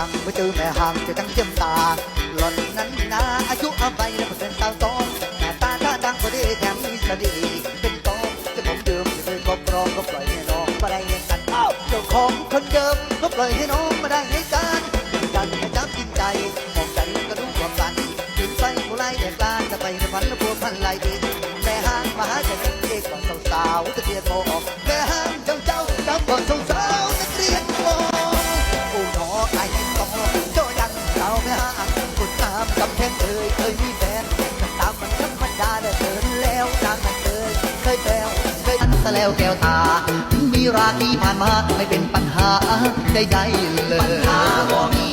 ห่างจะจังเจียมตาหล่อนนั้นนาอายุอาไปแล้วเป็นสาวตองหน้าตาท่าทางก็ดีแถมมีสดีเป็นตองจะผมเดิมจะเคยครอบครองก็ปล่อยให้น้องมาได้เห็นกันเอ้าเจ้าของคนเดิมก็ปล่อยให้น้องมาได้เห็นกันกันให้จับกินใจมองใจก็ดูความฝันกินไปผู้ไล่แดกลาจะไปในฝันแล้วพวกพันไล่ดีแต่ห้างมาหาใจเอกก่อนสาวๆจะเรียนโม เอ่ยเคยมีแฟนตามมันธรรมดาได้เดินแล้วนางมันเคยเคยแปลวเคยอันซะแล้วแก้วตา ถึงมีราตรีผ่านมาไม่เป็นปัญหาใดๆเลยปัญหาบ่มี